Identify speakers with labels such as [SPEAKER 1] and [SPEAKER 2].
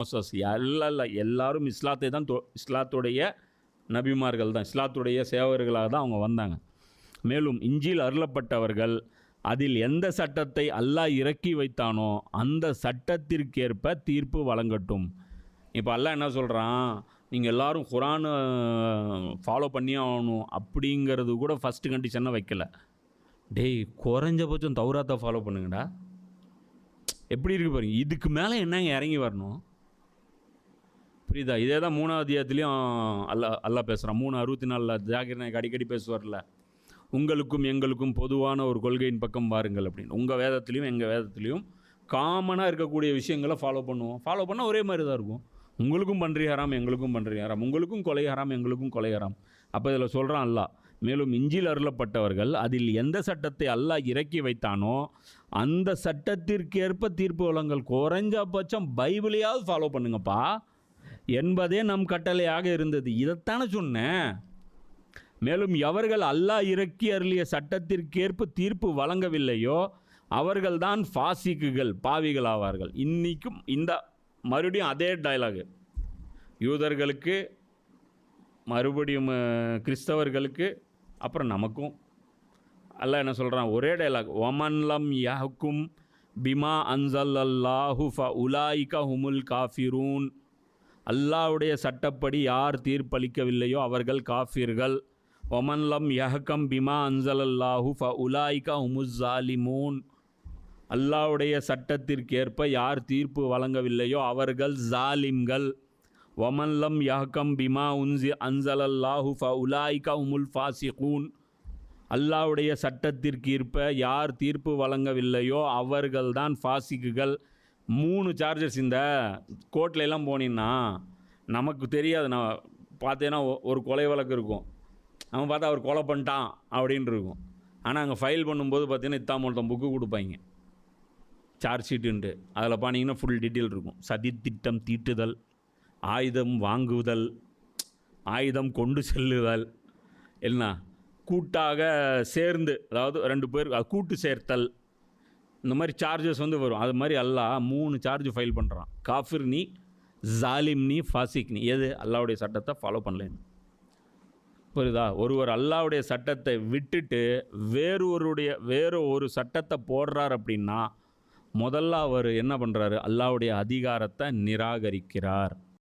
[SPEAKER 1] Moses. எல்லாம் இல்லை எல்லாரும் இஸ்லாத்தை தான் தொ- இஸ்லாத்துடைய நபிமார்கள் தான் இஸ்லாத்துடைய சேவகர்களாக தான் அவங்க வந்தாங்க. மேலும் இஞ்சில் அருளப்பட்டவர்கள் அதில் எந்த சட்டத்தை அல்லாஹ் இறக்கி வைத்தானோ அந்த சட்டத்திற்கேற்ப தீர்ப்பு வழங்கட்டும். இப்போ அல்லாஹ் என்ன சொல்கிறான் நீங்கள் எல்லாரும் குரானை ஃபாலோ பண்ணி ஆகணும் அப்படிங்கிறது கூட ஃபஸ்ட்டு கண்டிஷனாக வைக்கல. டேய் குறைஞ்சபட்சம் தௌராத்தை ஃபாலோ பண்ணுங்கடா. எப்படி இருக்கு பாருங்க இதுக்கு மேலே என்னங்க இறங்கி வரணும்? புரியுதா? இதே தான் மூணாவது அத்தியாயத்துலேயும் அல்லா அல்லா பேசுகிறான் மூணு அறுபத்தி நாலில் ஜாகிர் நாயக் அடிக்கடி பேசுவார்ல. உங்களுக்கும் எங்களுக்கும் பொதுவான ஒரு கொள்கையின் பக்கம் பாருங்கள் அப்படின்னு. உங்கள் வேதத்துலேயும் எங்கள் வேதத்துலேயும் காமனாக இருக்கக்கூடிய விஷயங்களை ஃபாலோ பண்ணுவோம். ஃபாலோ பண்ணால் ஒரே மாதிரி தான் இருக்கும். உங்களுக்கும் பன்றி ஹராம் எங்களுக்கும் பண்ணுறி ஹராம். உங்களுக்கும் கொலை ஹராம் எங்களுக்கும் கொலை ஹராம். அப்போ இதில் சொல்கிறான் அல்லாஹ். மேலும் இஞ்சில் அருளப்பட்டவர்கள் அதில் எந்த சட்டத்தை அல்லாஹ் இறக்கி வைத்தானோ அந்த சட்டத்திற்கேற்ப தீர்ப்பு வழங்கல் குறைஞ்சபட்சம் பைபிளையாவது ஃபாலோ பண்ணுங்கப்பா. என்பதே நம் கட்டளையாக இருந்தது. இதைத்தானே சொன்னேன். மேலும் எவர்கள் அல்லாஹ் இறக்கி அருளிய சட்டத்திற்கேற்ப தீர்ப்பு வழங்கவில்லையோ அவர்கள்தான் ஃபாசிக்குகள் பாவிகள் ஆவார்கள். இன்றைக்கும் இந்த மறுபடியும் அதே டைலாகு யூதர்களுக்கு மறுபடியும் கிறிஸ்தவர்களுக்கு அப்புறம் நமக்கும். அல்ல என்ன சொல்கிறான் ஒரே டைலாக் ஒமன்லம் யஹ்கும் பிமா அன்சல் அல்லாஹு ஃப உலாயிக ஹுமுல் காஃபிரூன். அல்லாஹ்வுடைய சட்டப்படி யார் தீர்ப்பளிக்கவில்லையோ அவர்கள் காஃபிர்கள். ஒமன்லம் யஹக்கம் பிமா அன்சலல்லாஹு ஃப உலாய்கா உமுசாலிமூன் ஜாலிமூன் அல்லாஹ்வுடைய சட்டத்திற்கேற்ப யார் தீர்ப்பு வழங்கவில்லையோ அவர்கள் ஜாலிம்கள் ஒமன்லம் யஹக்கம் பிமா உன்சி அன்சலல்லாஹு ஃப உலாய்கா உமுல் ஃபாசிகூன். அல்லாஹ்வுடைய சட்டத்திற்கு ஏற்ப யார் தீர்ப்பு வழங்கவில்லையோ அவர்கள்தான் ஃபாசிக்குகள். மூணு சார்ஜர்ஸ் இந்த கோர்ட்ல எல்லாம் போனீங்கன்னா நமக்கு தெரியாது. நான் பார்த்தேன்னா ஒரு கொலை வழக்கு இருக்கும். அவன் பார்த்தா அவர் கொலை பண்ணிட்டான் அப்படின்னு இருக்கும். ஆனால் அங்கே ஃபைல் பண்ணும்போது பார்த்தீங்கன்னா இத்தாம ஒருத்தன் புக்கு கொடுப்பாங்க. சார்ஜ் ஷீட்டுன்ட்டு அதில் பார்த்தீங்கன்னா ஃபுல் டீட்டெயில் இருக்கும். சதி திட்டம் தீட்டுதல் ஆயுதம் வாங்குதல் ஆயுதம் கொண்டு செல்லுதல் என்ன கூட்டாக சேர்ந்து அதாவது ரெண்டு பேர் கூட்டு சேர்த்தல் இந்த மாதிரி சார்ஜஸ் வந்து வரும். அது மாதிரி அல்லாஹ் மூணு சார்ஜ் ஃபைல் பண்ணுறான் காஃபிர் நீ ஜாலிம் நீ ஃபாசிக் நீ. எது? அல்லாவுடைய சட்டத்தை ஃபாலோ பண்ணலன்னு புரியுதா? ஒருவர் அல்லாவுடைய சட்டத்தை விட்டுட்டு வேறு ஒருடைய வேறு ஒரு சட்டத்தை போடுறார் அப்படின்னா முதல்ல அவர் என்ன பண்ணுறாரு அல்லாவுடைய அதிகாரத்தை நிராகரிக்கிறார்.